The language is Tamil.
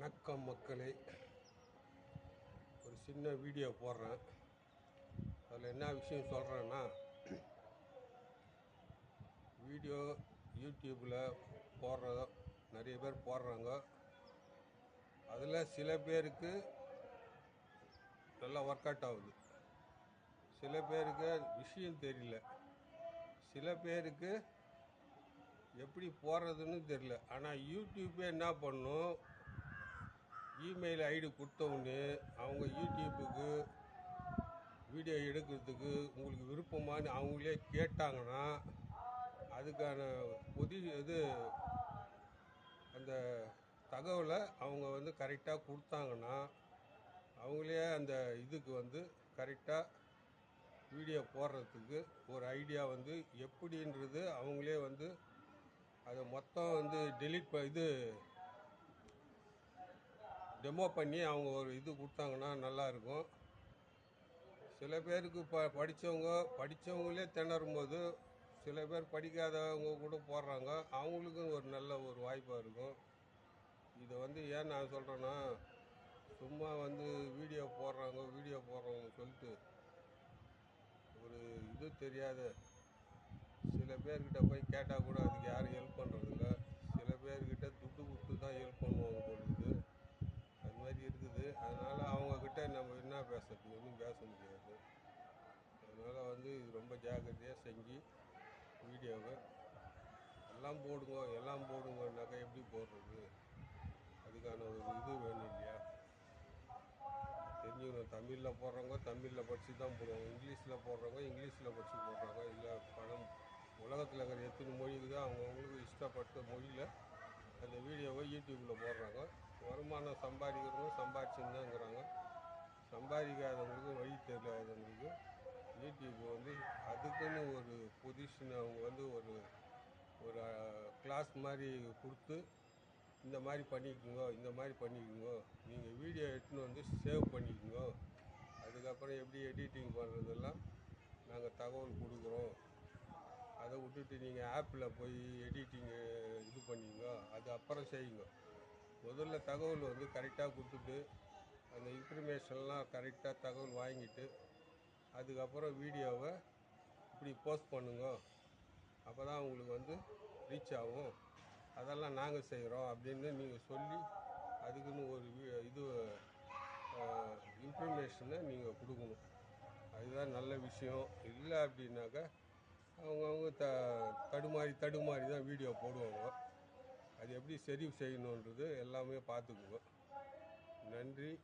வணக்கம் மக்களே. ஒரு சின்ன வீடியோ போடுறேன். அதில் என்ன விஷயம் சொல்கிறேன்னா வீடியோ யூடியூப்பில் போடுறதோ நிறைய பேர் போடுறாங்க. அதில் சில பேருக்கு நல்லா ஒர்க் அவுட் ஆகுது. சில பேருக்கு விஷயம் தெரியல. சில பேருக்கு எப்படி போடுறதுன்னு தெரியல. ஆனால் யூடியூப்பே என்ன பண்ணும்? இமெயில் ஐடி கொடுத்தவுடனே அவங்க யூடியூப்புக்கு வீடியோ எடுக்கிறதுக்கு உங்களுக்கு விருப்பமானு அவங்களே கேட்டாங்கன்னா அதுக்கான பொதி இது அந்த தகவலை அவங்க வந்து கரெக்டாக கொடுத்தாங்கன்னா அவங்களே அந்த இதுக்கு வந்து கரெக்டாக வீடியோ போடுறதுக்கு ஒரு ஐடியா வந்து எப்படின்றது அவங்களே வந்து அதை மொத்தம் வந்து டெலீட் ப இது டெமோ பண்ணி அவங்க ஒரு இது கொடுத்தாங்கன்னா நல்லாயிருக்கும். சில பேருக்கு ப படித்தவங்க படித்தவங்களே திணறும் போது சில பேர் படிக்காதவங்க கூட போடுறாங்க. அவங்களுக்கும் ஒரு நல்ல ஒரு வாய்ப்பாக இருக்கும். இதை வந்து ஏன் நான் சொல்கிறேன்னா சும்மா வந்து வீடியோ போடுறாங்க வீடியோ போடுறவங்க சொல்லிட்டு ஒரு இது தெரியாத சில பேர்கிட்ட போய் கேட்டால் கூட வசதி இருக்குது. அதனால் அவங்கக்கிட்ட நம்ம என்ன பேசுறது? ஒன்றும் பேச முடியாது. அதனால் வந்து இது ரொம்ப ஜாக்கிரதையாக செஞ்சு வீடியோவை எல்லாம் போடுங்க எல்லாம் போடுங்கன்னாக்கா எப்படி போடுறது? அதுக்கான ஒரு இது வேணும் இல்லையா? தெரிஞ்சுக்கணும். தமிழில் போடுறவங்க தமிழில் படித்து தான் போடுவாங்க. இங்கிலீஷில் போடுறவங்க இங்கிலீஷில் படித்து போடுறாங்க. இல்லை பணம் உலகத்தில் இருக்கிற எத்தனை மொழி இருக்குதோ அவங்கவுங்களுக்கு இஷ்டப்பட்ட மொழியில் அந்த வீடியோவை யூடியூப்பில் போடுறாங்க. வருமானம் சம்பாதிக்கிறவங்க சம்பாதிச்சுருந்தாங்கிறாங்க சம்பாதிக்காதவங்களுக்கு வழி தெரியாதவங்களுக்கு யூடியூப் வந்து அதுக்குன்னு ஒரு பொசிஷன் அவங்க வந்து ஒரு ஒரு கிளாஸ் மாதிரி கொடுத்து இந்த மாதிரி பண்ணிக்கோங்க இந்த மாதிரி பண்ணிக்கோங்க நீங்கள் வீடியோ எடுத்துன்னு வந்து சேவ் பண்ணிக்கோங்க. அதுக்கப்புறம் எப்படி எடிட்டிங் பண்ணுறதெல்லாம் நாங்கள் தகவல் கொடுக்குறோம். அதை விட்டுட்டு நீங்கள் ஆப்பில் போய் எடிட்டிங்கு இது பண்ணிக்கோங்க. அது அப்புறம் செய்யுங்க. முதல்ல தகவல் வந்து கரெக்டாக கொடுத்துட்டு அந்த இன்ஃபர்மேஷன்லாம் கரெக்டாக தகவல் வாங்கிட்டு அதுக்கப்புறம் வீடியோவை இப்படி போஸ்ட் பண்ணுங்க. அப்போ தான் உங்களுக்கு வந்து ரீச் ஆகும். அதெல்லாம் நாங்கள் செய்கிறோம் அப்படின்னு நீங்கள் சொல்லி அதுக்குன்னு ஒரு வி- இது இன்ஃபர்மேஷனை நீங்கள் கொடுக்கணும். அதுதான் நல்ல விஷயம். இல்லை அப்படின்னாக்கா அவங்கவுங்க த தடுமாறி தடுமாறி தான் வீடியோ போடுவாங்க. அது எப்படி சரி செய்யணுன்றது எல்லாமே பார்த்துக்குவோம். நன்றி.